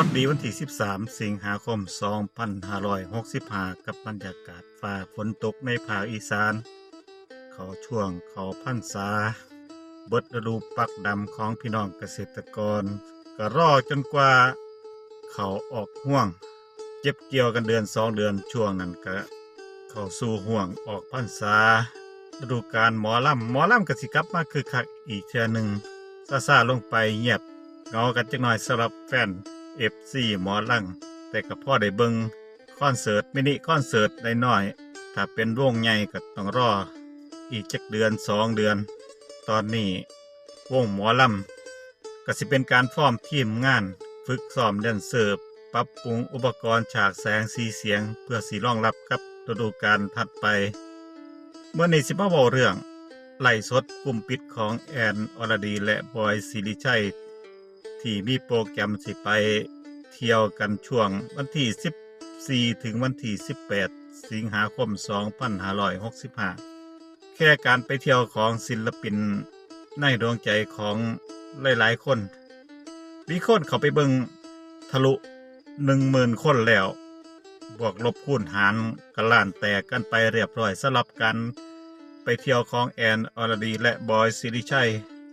วัสดีวันที่ 13 สิงหาคม 2565 กับบรรยากาศฟ้าฝนตกในภาคอีสาน เขาช่วงเขาพันษาเบิดฤดูปักดำของพี่น้องเกษตรกร ก็รอจนกว่าเขาออกห่วง เจ็บเกี่ยวกันเดือนสองเดือนช่วงนั้นก็ เข้าสู่ห่วงออกพรรษาฤดูกาลหมอลำหมอลำกสิกลับมาคือคักอีกเทือหนึ่งซาซาลงไปเงียบเงากันจักหน่อยสำหรับแฟน FC หมอลังแต่ก็พ่อได้เบิงคอนเสิร์ตมินิคอนเสิร์ตได้น้อย ถ้าเป็นวงใหญ่ก็ต้องรอ อีกจักเดือนสองเดือน ตอนนี้วงหมอลำก็สิเป็นการฟอร์มทีมงาน ฝึกซ้อมแดนเซอร์ฟปรับปรุงอุปกรณ์ฉากแสงสีเสียง เพื่อสีรองรับกับฤดูกาลถัดไป เมื่อในสิมาเว้าเรื่องไล่สดกลุ่มปิดของแอนอรดีและบอยสิริชัย ที่มีโปรแกรมสิไปเที่ยวกันช่วงวันที่ 14 ถึงวันที่ 18 สิงหาคม 2565 แค่การไปเที่ยวของศิลปินในดวงใจของหลาย ๆ คนมีคนเขาไปเบิงทะลุหนึ่งหมื่นคนแล้วบวกลบคูณหารกันล้านแตกกันไปเรียบร้อยสำหรับการไปเที่ยวของแอนอรดีและบอยสิริชัย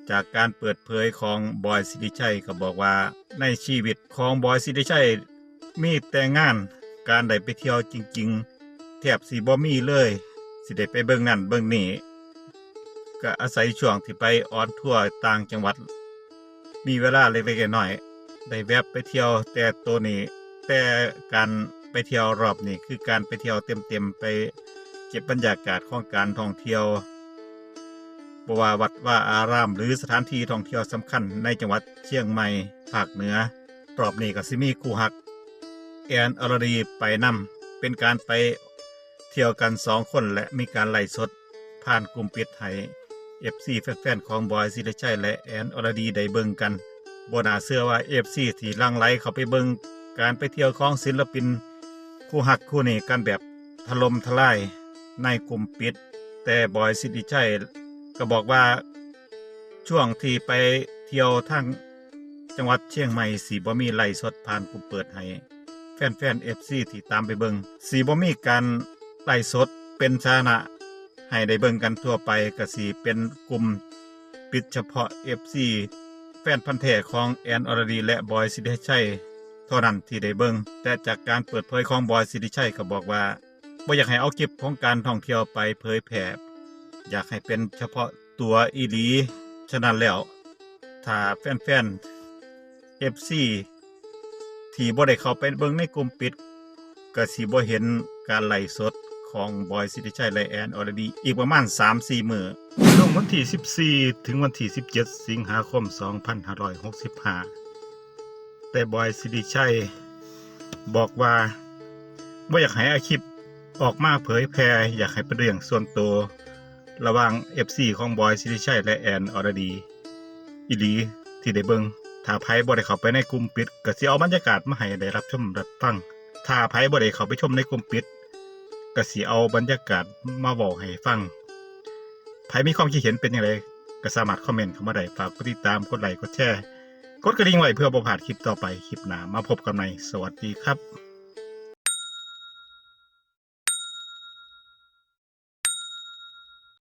จากการเปิดเผยของบอยสิริชัยก็บอกว่าในชีวิตของบอยสิริชัยมีแต่งานการได้ไปเที่ยวจริง ๆ แทบสีบ่มีเลย สิได้ไปเบิ่งนั่นเบิ่งนี่ก็อาศัยช่วงที่ไปออนทัวร์ต่างจังหวัด มีเวลาเล็กๆน้อยๆได้แวบไปเที่ยวแต่ตัวนี้ แต่การไปเที่ยวรอบนี้คือการไปเที่ยวเต็มๆไปเก็บบรรยากาศของการท่องเที่ยว บว่าวัดว่าอารามหรือสถานที่ท่องเที่ยวสำคัญในจังหวัดเชียงใหม่ภาคเหนือรอบนี้ก็สิมีคู่ฮัก แอนอรดีไปนำเป็นการไปเที่ยวกันสองคนและมีการไล่สด ผ่านกลุ่มปิดไห้เอฟซีแฟนๆของบอยสิริชัยและแอนอรดีได้เบิ่งกันบนาเสื้อว่าเอฟซีที่ลังไหลเขาไปเบิ่งการไปเที่ยวของศิลปิน คู่ฮักคู่นี้กันแบบถล่มทลายในกลุ่มปิด แต่บอยสิริชัย ก็บอกว่าช่วงที่ไปเที่ยวทั้งจังหวัดเชียงใหม่สีบ่มีไล่สดผ่านกลุ่มเปิดให้แฟนๆ FC ที่ตามไปเบิงสีบ่มีการไล่สดเป็นสาธารณะให้ได้เบิงกันทั่วไปก็สีเป็นกลุ่มปิดเฉพาะ FC แฟนพันธุ์แท้ของแอนอรดีและบอยสิริชัยเท่านั้นที่ได้เบิงแต่จากการเปิดเผยของบอยสิริชัยก็บอกว่าบ่อยากให้เอาคลิปของการท่องเที่ยวไปเผยแพร่ อยากให้เป็นเฉพาะตัวอีหลี ฉะนั้นแล้ว ถ้าแฟนๆ FC ที่บ่ได้เข้าไปเบิ่งในกลุ่มปิดก็สิบ่เห็นการไล่สดของบอยสิริชัยแลแอนออรดีอีกประมาณ 3-4 มือช่วงวันที่ 14 ถึงวันที่ 17 สิงหาคม 2565 แต่บอยสิริชัย บอกว่าบ่อยากให้อาคลิปออกมาเผยแพร่อยากให้เป็นเรื่องส่วนตัว ระหว่าง FC ของบอยสิริชัยและแอนอรดีอีลีที่ได้เบิงถ้าไพ่บ่ได้เข้าไปในกลุ่มปิดก็สิเอาบรรยากาศมาให้ได้รับชมรับฟังถ้าไพ่บ่ได้เข้าไปชมในกลุ่มปิดก็สิเอาบรรยากาศมาเว้าให้ฟังไพ่มีความคิดเห็นเป็นอย่างไรก็สามารถคอมเมนต์เข้ามาได้ฝากกดติดตามกดไลค์กดแชร์กดกระดิ่งไว้เพื่อบ่พลาดคลิปต่อไปคลิปหน้ามาพบกันใหม่สวัสดีครับ